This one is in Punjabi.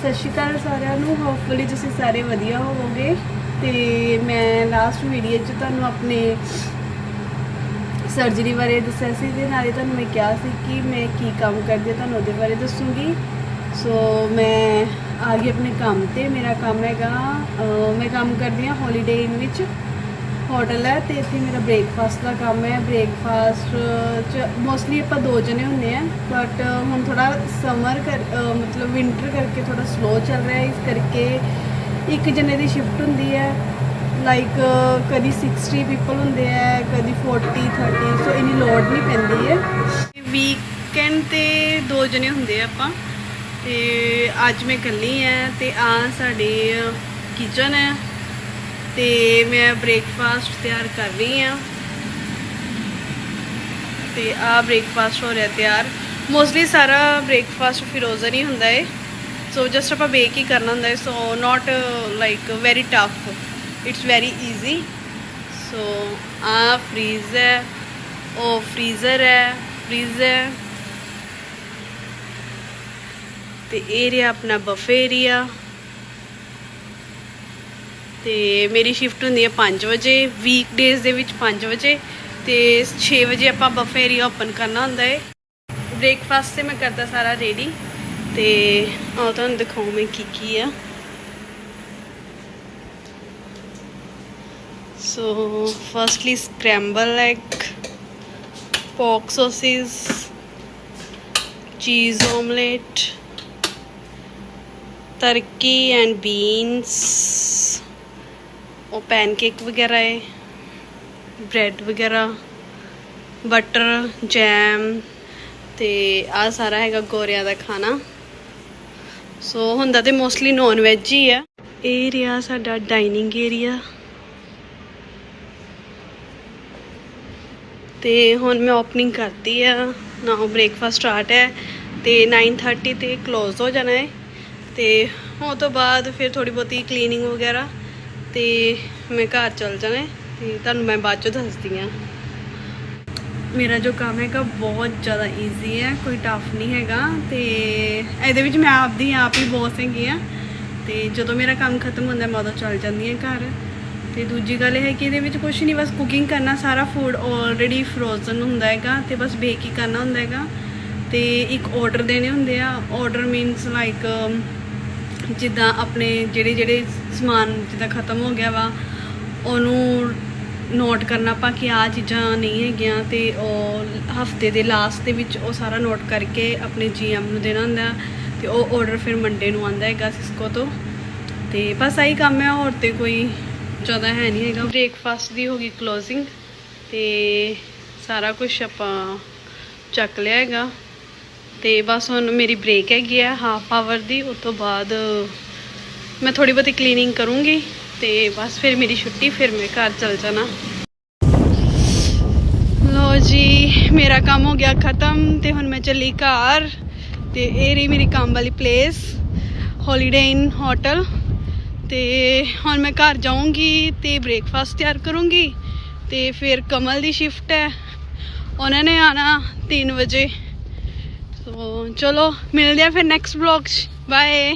ਸਤਿ ਸ਼੍ਰੀ ਅਕਾਲ ਸਾਰਿਆਂ ਨੂੰ। ਹੋਪਫੁਲੀ ਤੁਸੀਂ ਸਾਰੇ ਵਧੀਆ ਹੋਵੋਗੇ। ਤੇ ਮੈਂ ਲਾਸਟ ਵੀਡੀਓ 'ਚ ਤੁਹਾਨੂੰ ਆਪਣੇ ਸਰਜਰੀ ਬਾਰੇ ਦੱਸਿਆ ਸੀ ਤੇ ਨਾਲੇ ਤੁਹਾਨੂੰ ਮੈਂ ਕਿਹਾ ਸੀ ਕਿ ਮੈਂ ਕੀ ਕੰਮ ਕਰਦੀ ਹਾਂ ਤੁਹਾਨੂੰ ਉਹਦੇ ਬਾਰੇ ਦੱਸੂਗੀ। ਸੋ ਮੈਂ ਆ ਗਈ ਆਪਣੇ ਕੰਮ ਤੇ। ਮੇਰਾ ਕੰਮ ਹੈਗਾ ਮੈਂ ਕੰਮ ਕਰਦੀ ਹਾਂ ਹੌਲੀਡੇ ਇਨ ਵਿੱਚ। ਹੋਟਲ ਹੈ ਤੇ ਇੱਥੇ ਮੇਰਾ ਬ੍ਰੇਕਫਾਸਟ ਦਾ ਕੰਮ ਹੈ। ਬ੍ਰੇਕਫਾਸਟ ਚ ਮੋਸਟਲੀ ਆਪਾਂ ਦੋ ਜਣੇ ਹੁੰਦੇ ਆ ਬਟ ਹੁਣ ਥੋੜਾ ਸਮਰ ਕਰ, ਅਹ ਮਤਲਬ ਵਿੰਟਰ ਕਰਕੇ ਥੋੜਾ ਸਲੋ ਚੱਲ ਰਿਹਾ ਹੈ। ਇਸ ਕਰਕੇ ਇੱਕ ਜਣੇ ਦੀ ਸ਼ਿਫਟ ਹੁੰਦੀ ਹੈ। ਲਾਈਕ ਕਦੀ 60 ਪੀਪਲ ਹੁੰਦੇ ਆ ਕਦੀ 40 30 ਸੋ ਇਨੀ ਲੋਡ ਨਹੀਂ ਪੈਂਦੀ ਹੈ। ਵੀਕਐਂਡ ਤੇ ਦੋ ਜਣੇ ਹੁੰਦੇ ਆ ਆਪਾਂ, ਤੇ ਅੱਜ ਮੈਂ ਇਕੱਲੀ ਆ ਤੇ ਆ ਸਾਡੀ ਕਿਚਨ ਹੈ। ਤੇ ਮੈਂ ਬ੍ਰੇਕਫਾਸਟ ਤਿਆਰ ਕਰ ਰਹੀ ਆ ਤੇ ਆ ਬ੍ਰੇਕਫਾਸਟ ਹੋ ਰਿਹਾ ਤਿਆਰ। ਮੋਸਟਲੀ ਸਾਰਾ ਬ੍ਰੇਕਫਾਸਟ ਫਿਰੋਜ਼ਨ ਹੀ ਹੁੰਦਾ ਏ। ਸੋ ਜਸਟ ਆਪਾਂ ਬੇਕ ਹੀ ਕਰਨਾ ਹੁੰਦਾ ਏ। So not like very tough it's very easy so ਆ ਫ੍ਰੀਜ਼ ਹੈ। ਉਹ ਫ੍ਰੀਜ਼ਰ ਹੈ। ਫ੍ਰੀਜ਼ ਹੈ। ਤੇ ਇਹ ਰਿਹਾ ਆਪਣਾ ਬਫੇ ਏਰੀਆ ਤੇ ਮੇਰੀ ਸ਼ਿਫਟ ਹੁੰਦੀ ਹੈ 5 ਵਜੇ ਵੀਕ ਡੇਜ਼ ਦੇ ਵਿੱਚ 5 ਵਜੇ ਤੇ 6 ਵਜੇ ਆਪਾਂ ਬਫੇ ਏਰੀਆ ਓਪਨ ਕਰਨਾ ਹੁੰਦਾ ਹੈ। ਬ੍ਰੇਕਫਾਸਟ ਤੇ ਮੈਂ ਕਰਦਾ ਸਾਰਾ ਰੈਡੀ ਤੇ ਆਹ ਤੁਹਾਨੂੰ ਦਿਖਾਉਂ ਮੈਂ ਕੀ ਕੀ ਆ। ਸੋ firstly ਸਕ੍ਰੈਂਬਲ egg pork sausage cheese omelette turkey and beans ਉਹ ਪੈਨਕੇਕ ਵਗੈਰਾ ਹੈ ਬ੍ਰੈਡ ਵਗੈਰਾ, ਬਟਰ, ਜੈਮ ਤੇ ਆ ਸਾਰਾ ਹੈਗਾ ਗੋਰਿਆਂ ਦਾ ਖਾਣਾ। ਸੋ ਹੁੰਦਾ ਤੇ ਮੋਸਟਲੀ ਨੌਨ ਵੈਜ ਹੀ ਆ। ਇਹ ਰਿਹਾ ਸਾਡਾ ਡਾਈਨਿੰਗ ਏਰੀਆ ਤੇ ਹੁਣ ਮੈਂ ਓਪਨਿੰਗ ਕਰਤੀ ਆ ਨਾਓ ਬ੍ਰੇਕਫਾਸਟ ਸਟਾਰਟ ਹੈ ਤੇ 9:30 ਤੇ ਕਲੋਜ਼ ਹੋ ਜਾਣਾ ਹੈ ਤੇ ਉਹ ਤੋਂ ਬਾਅਦ ਫਿਰ ਥੋੜੀ ਬਹੁਤੀ ਕਲੀਨਿੰਗ ਵਗੈਰਾ। ਤੇ ਮੈਂ ਘਰ ਚਲ ਜਾਣਾ ਹੈ ਤੇ ਤੁਹਾਨੂੰ ਮੈਂ ਬਾਅਦ 'ਚੋਂ ਦੱਸਦੀ ਆ ਮੇਰਾ ਜੋ ਕੰਮ ਹੈਗਾ ਬਹੁਤ ਜ਼ਿਆਦਾ ਈਜ਼ੀ ਹੈ, ਕੋਈ ਟਫ ਨਹੀਂ ਹੈਗਾ ਤੇ ਇਹਦੇ ਵਿੱਚ ਮੈਂ ਆਪਦੀ ਆਪ ਹੀ ਬੌਸ ਹੈਗੀ ਆ ਤੇ ਜਦੋਂ ਮੇਰਾ ਕੰਮ ਖਤਮ ਹੁੰਦਾ ਮੈਂ ਉਦੋਂ ਚਲ ਜਾਂਦੀ ਹਾਂ ਘਰ। ਤੇ ਦੂਜੀ ਗੱਲ ਇਹ ਹੈ ਕਿ ਇਹਦੇ ਵਿੱਚ ਕੁਝ ਨਹੀਂ, ਬਸ ਕੁਕਿੰਗ ਕਰਨਾ ਸਾਰਾ ਫੂਡ ਆਲਰੇਡੀ ਫਰੋਜ਼ਨ ਹੁੰਦਾ ਹੈਗਾ ਤੇ ਬਸ ਬੇਕ ਹੀ ਕਰਨਾ ਹੁੰਦਾ ਹੈਗਾ ਤੇ ਇੱਕ ਆਰਡਰ ਦੇਣੇ ਹੁੰਦੇ ਆ। ਆਰਡਰ ਮੀਨਸ ਲਾਈਕ ਜਿੱਦਾਂ ਆਪਣੇ ਜਿਹੜੇ ਜਿਹੜੇ ਸਮਾਨ ਜਿੱਦਾਂ ਖਤਮ ਹੋ ਗਿਆ ਵਾ, ਉਹਨੂੰ ਨੋਟ ਕਰਨਾ ਆਪਾਂ ਕਿ ਆ ਚੀਜ਼ਾਂ ਨਹੀਂ ਹੈਗੀਆਂ ਤੇ ਉਹ ਹਫ਼ਤੇ ਦੇ ਲਾਸਟ ਦੇ ਵਿੱਚ ਉਹ ਸਾਰਾ ਨੋਟ ਕਰਕੇ ਆਪਣੇ ਜੀਐਮ ਨੂੰ ਦੇਣਾ ਹੁੰਦਾ ਤੇ ਉਹ ਆਰਡਰ ਫਿਰ ਮੰਡੇ ਨੂੰ ਆਂਦਾ ਹੈਗਾ ਸਿਸਕੋ ਤੋਂ। ਤੇ ਬਸ ਆਹੀ ਕੰਮ ਹੈ, ਹੋਰ ਤੇ ਕੋਈ ਜ਼ਿਆਦਾ ਹੈ ਨਹੀਂ ਹੈਗਾ। ਬ੍ਰੇਕਫਾਸਟ ਦੀ ਹੋ ਗਈ ਕਲੋਜ਼ਿੰਗ ਤੇ ਸਾਰਾ ਕੁਝ ਆਪਾਂ ਚੱਕ ਲਿਆ ਹੈਗਾ। ਤੇ ਬਸ ਹੁਣ ਮੇਰੀ ਬ੍ਰੇਕ ਹੈਗੀ ਆ ਹਾਫ ਆਵਰ ਦੀ, ਉਸ ਤੋਂ ਬਾਅਦ ਮੈਂ ਥੋੜੀ ਬਹੁਤੀ ਕਲੀਨਿੰਗ ਕਰੂੰਗੀ ਤੇ ਬਸ ਫਿਰ ਮੇਰੀ ਛੁੱਟੀ, ਫਿਰ ਮੈਂ ਘਰ ਚਲ ਜਾਣਾ। ਲੋ ਜੀ, ਮੇਰਾ ਕੰਮ ਹੋ ਗਿਆ ਖਤਮ ਤੇ ਹੁਣ ਮੈਂ ਚੱਲੀ ਘਰ ਤੇ ਇਹ ਰਹੀ ਮੇਰੀ ਕੰਮ ਵਾਲੀ ਪਲੇਸ ਹੌਲੀਡੇ ਇਨ ਹੋਟਲ ਤੇ ਹੁਣ ਮੈਂ ਘਰ ਜਾਊਂਗੀ ਤੇ ਬ੍ਰੇਕਫਾਸਟ ਤਿਆਰ ਕਰੂੰਗੀ ਤੇ ਫਿਰ ਕਮਲ ਦੀ ਸ਼ਿਫਟ ਹੈ। ਉਹਨਾਂ ਨੇ ਆਣਾ 3 ਵਜੇ। ਸੋ ਚਲੋ ਮਿਲਦੇ ਆ ਫਿਰ ਨੈਕਸਟ ਵਲੌਗ 'ਚ। ਬਾਏ